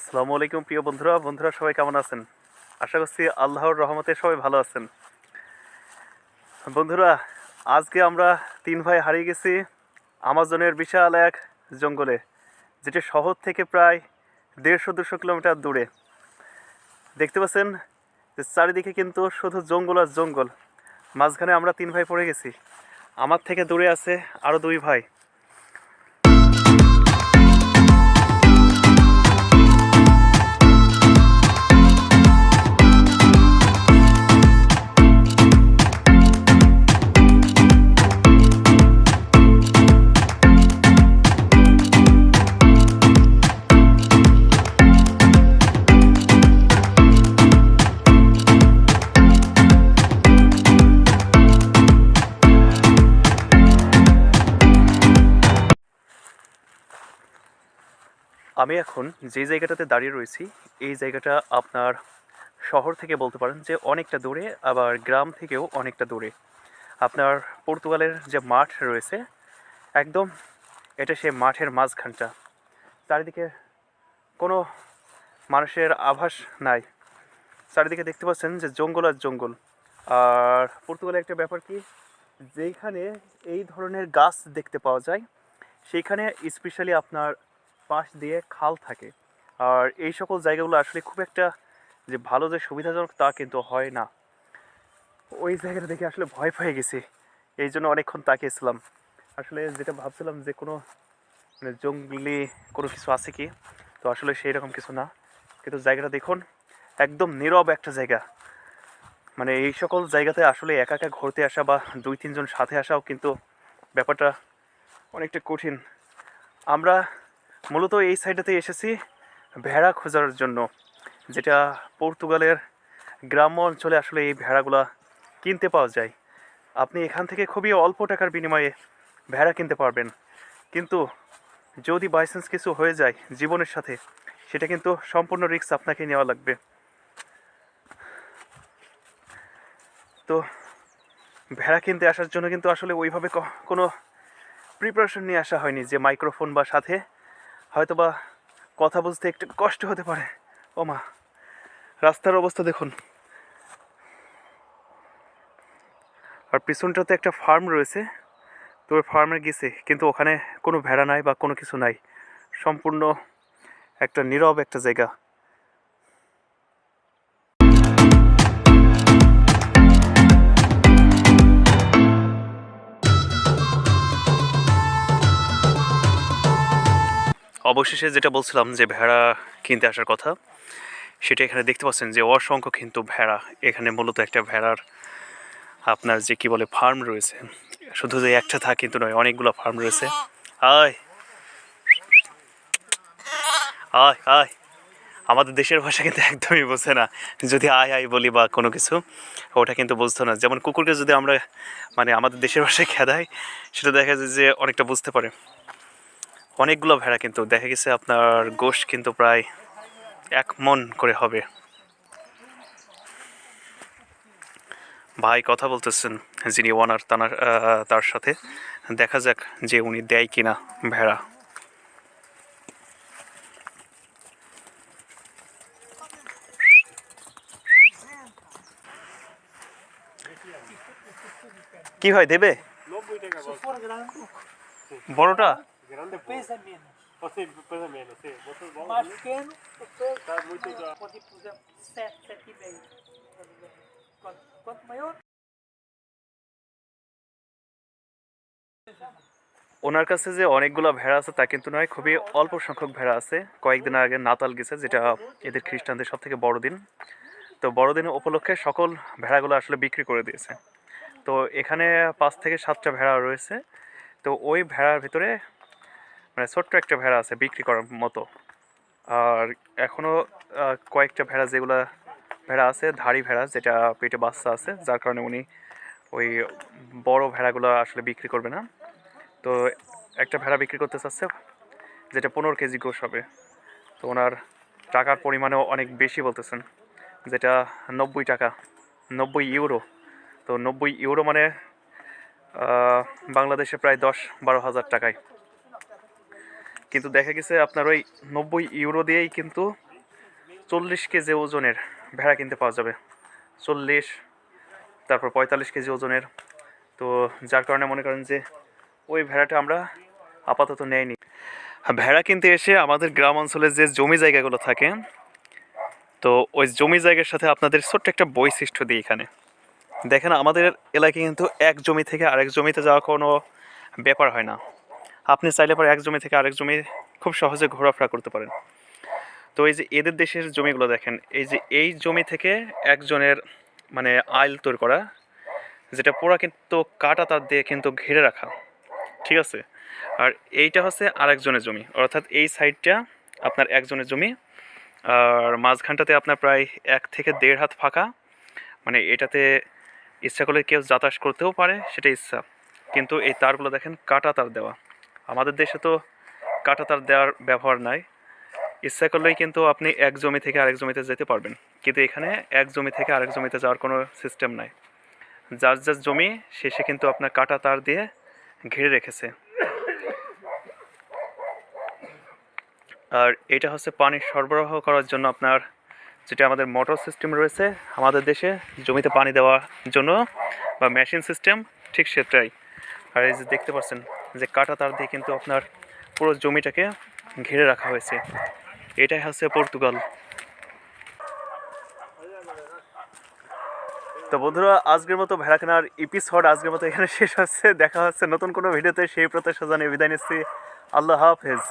আসসালামু আলাইকুম প্রিয় বন্ধুরা। বন্ধুরা, সবাই কেমন আছেন? আশা করছি আল্লাহর রহমতে সবাই ভালো আছেন। বন্ধুরা, আজকে আমরা তিন ভাই হারিয়ে গেছি আমাজনের বিশাল এক জঙ্গলে, যেটি শহর থেকে প্রায় দেড়শো দুশো কিলোমিটার দূরে। দেখতে পাচ্ছেন যে চারিদিকে কিন্তু শুধু জঙ্গল আর জঙ্গল। মাঝখানে আমরা তিন ভাই পড়ে গেছি। আমার থেকে দূরে আছে আরও দুই ভাই। আমি এখন যে জায়গাটাতে দাঁড়িয়ে রয়েছি, এই জায়গাটা আপনার শহর থেকে বলতে পারেন যে অনেকটা দূরে, আবার গ্রাম থেকেও অনেকটা দূরে। আপনার পর্তুগালের যে মাঠ রয়েছে, একদম এটা সে মাঠের মাঝখানটা। চারিদিকে কোনো মানুষের আভাস নাই। চারিদিকে দেখতে পাচ্ছেন যে জঙ্গল আর জঙ্গল। আর পর্তুগালে একটা ব্যাপার কি যেখানে এই ধরনের গাছ দেখতে পাওয়া যায়, সেইখানে স্পেশালি আপনার পাশ দিয়ে খাল থাকে। আর এই সকল জায়গাগুলো আসলে খুব একটা যে ভালো যে সুবিধাজনক তা কিন্তু হয় না। ওই জায়গাটা দেখে আসলে ভয় পেয়ে গেছি। এই জন্য অনেকক্ষণ তাকিয়েছিলাম। আসলে যেটা ভাবছিলাম যে কোনো মানে জঙ্গলি কোনো কিছু আছে কি? তো আসলে সেই রকম কিছু না। কিন্তু জায়গাটা দেখুন, একদম নীরব একটা জায়গা। মানে এই সকল জায়গাতে আসলে একা একা ঘুরতে আসা বা দুই, তিনজন সাথে আসাও কিন্তু ব্যাপারটা অনেকটা কঠিন। আমরা মূলত এই সাইডটাতে এসেছি ভেড়া খোঁজার জন্য, যেটা পর্তুগালের গ্রাম্য অঞ্চলে আসলে এই ভেড়াগুলা কিনতে পাওয়া যায়। আপনি এখান থেকে খুবই অল্প টাকার বিনিময়ে ভেড়া কিনতে পারবেন। কিন্তু যদি বাইচান্স কিছু হয়ে যায় জীবনের সাথে, সেটা কিন্তু সম্পূর্ণ রিস্ক আপনাকে নেওয়া লাগবে। তো ভেড়া কিনতে আসার জন্য কিন্তু আসলে ওইভাবে কোনো প্রিপারেশন নিয়ে আসা হয়নি যে মাইক্রোফোন বা সাথে হয়তো বা কথা বুঝতে একটু কষ্ট হতে পারে। ও মা, রাস্তার অবস্থা দেখুন। আর পিছনটাতে একটা ফার্ম রয়েছে। তো ওই ফার্মে গেছে, কিন্তু ওখানে কোনো ভেড়া নাই বা কোনো কিছু নাই। সম্পূর্ণ একটা নীরব একটা জায়গা। অবশেষে যেটা বলছিলাম যে ভেড়া কিনতে আসার কথা, সেটা এখানে দেখতে পাচ্ছেন যে অসংখ্য কিন্তু ভেড়া। এখানে মূলত একটা ভেড়ার আপনার যে কি বলে ফার্ম রয়েছে। শুধু যে একটা থা কিন্তু নয়, অনেকগুলো ফার্ম রয়েছে। আয়! আয় আয়! আমাদের দেশের ভাষা কিন্তু একদমই বোঝে না। যদি আয় আয় বলি বা কোনো কিছু, ওটা কিন্তু বুঝতো না। যেমন কুকুরকে যদি আমরা মানে আমাদের দেশের ভাষায় খেদাই, সেটা দেখা যায় যে অনেকটা বুঝতে পারে। অনেকগুলো ভেড়া কিন্তু, দেখা গেছে আপনার গোশ কিন্তু প্রায় এক মন করে হবে। ভাই কথা বলতেছেন, যিনি ওনার, তানার তার সাথে। দেখা যাক যে উনি দেয় কিনা ভেড়া। কি হয় দেবে? বড়টা? Grande é bom. pesa menos. Você pesa menos, sim. Vocês vão Mais pequeno, o peso Tá muito maior. da- Pode ir, por exemplo, 7, 7,5. Quanto, quanto maior, ওনার কাছে যে অনেকগুলো ভেড়া আছে তা কিন্তু নয় খুবই অল্প সংখ্যক ভেড়া আছে কয়েকদিন আগে নাতাল গেছে যেটা এদের খ্রিস্টানদের সব থেকে বড় দিন তো বড়দিন উপলক্ষে সকল ভেড়াগুলো আসলে বিক্রি করে দিয়েছে তো এখানে পাঁচ থেকে সাতটা ভেড়া রয়েছে তো ওই ভেড়ার ভিতরে মানে ছোট্ট একটা ভেড়া আছে বিক্রি করার মতো। আর এখনও কয়েকটা ভেড়া যেগুলো, ভেড়া আছে, ধাড়ি ভেড়া যেটা পেটে বাচ্চা আছে, যার কারণে উনি ওই বড় ভেড়াগুলো আসলে বিক্রি করবে না। তো একটা ভেড়া বিক্রি করতে চাচ্ছে, যেটা পনেরো কেজি গোশ হবে। তো ওনার টাকার পরিমাণও অনেক বেশি বলতেছেন, যেটা নব্বই টাকা, নব্বই ইউরো। তো নব্বই ইউরো মানে বাংলাদেশে প্রায় দশ বারো হাজার টাকায়। কিন্তু দেখা গেছে আপনার ওই নব্বই ইউরো দিয়েই কিন্তু চল্লিশ কেজি ওজনের ভেড়া কিনতে পাওয়া যাবে। চল্লিশ, তারপর পঁয়তাল্লিশ কেজি ওজনের। তো যার কারণে মনে করেন যে ওই ভেড়াটা আমরা আপাতত নেয়নি ভেড়া কিনতে এসে আমাদের গ্রাম অঞ্চলে যে জমি জায়গাগুলো থাকে, তো ওই জমি জায়গার সাথে আপনাদের ছোট্ট একটা বৈশিষ্ট্য দিই এখানে। দেখেন, আমাদের এলাকায় কিন্তু এক জমি থেকে আরেক জমিতে যাওয়া কোনো ব্যাপার হয় না। আপনি চাইলে পরে এক জমি থেকে আরেক জমি খুব সহজে ঘোরাফেরা করতে পারেন। তো এই যে এদের দেশের জমিগুলো দেখেন, এই যে এই জমি থেকে একজনের মানে আইল তৈরি করা, যেটা পুরা কিন্তু কাটা তার দিয়ে কিন্তু ঘিরে রাখা, ঠিক আছে? আর এইটা হচ্ছে আরেকজনের জমি, অর্থাৎ এই সাইডটা আপনার একজনের জমি, আর মাঝখানটাতে আপনার প্রায় এক থেকে দেড় হাত ফাঁকা মানে এটাতে ইচ্ছা করলে কেউ যাতায়াত করতেও পারে, সেটা ইচ্ছা। কিন্তু এই তারগুলো দেখেন কাটা তার দেওয়া। আমাদের দেশে তো কাটা তার দেওয়ার ব্যবহার নাই। ইচ্ছা করলেই কিন্তু আপনি এক জমি থেকে আরেক জমিতে যেতে পারবেন। কিন্তু এখানে এক জমি থেকে আরেক জমিতে যাওয়ার কোনো সিস্টেম নাই। যার যার জমি শেষে কিন্তু আপনার কাটা তার দিয়ে ঘিরে রেখেছে। আর এটা হচ্ছে পানি সরবরাহ করার জন্য আপনার যেটা আমাদের মোটর সিস্টেম রয়েছে, আমাদের দেশে জমিতে পানি দেওয়ার জন্য বা মেশিন সিস্টেম ঠিক সেটাই। আর এই যে দেখতে পাচ্ছেন যে কাটা তার দিয়ে কিন্তু আপনার পুরো জমিটাকে ঘিরে রাখা হয়েছে। এটাই হচ্ছে পর্তুগাল। তো বন্ধুরা, আজকের মতো ভেড়া কেনার এপিসোড আজকের মতো এখানে শেষ হচ্ছে। দেখা হচ্ছে নতুন কোনো ভিডিওতে। সেই প্রত্যাশা জানিয়ে বিদায় নিচ্ছি। আল্লাহ হাফেজ।